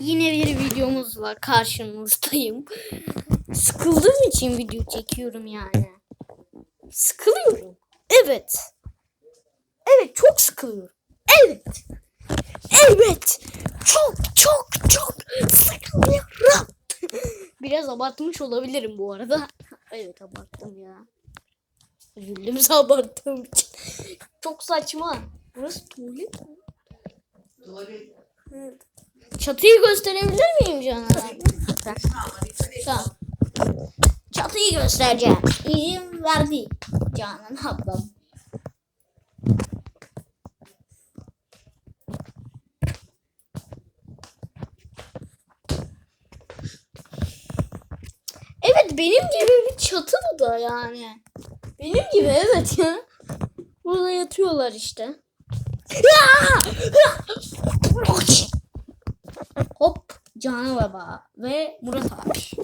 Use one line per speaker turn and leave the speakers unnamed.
Yine bir videomuzla karşınızdayım. Sıkıldığım için video çekiyorum yani. Sıkılıyorum. Evet. Evet çok sıkılıyorum. Evet. Evet. Çok çok çok sıkılıyorum. Biraz abartmış olabilirim bu arada. Evet abarttım ya. Üzüldüm abarttığım için. Çok saçma. Burası tuvalet mi? Evet. Çatıyı gösterebilir miyim Canan abi? Tamam. Çatıyı göstereceğim. İzin verdi Canan ablam. Evet benim gibi bir çatı bu da yani. Benim gibi evet ya. Burada yatıyorlar işte. Canan Baba ve Murat abi.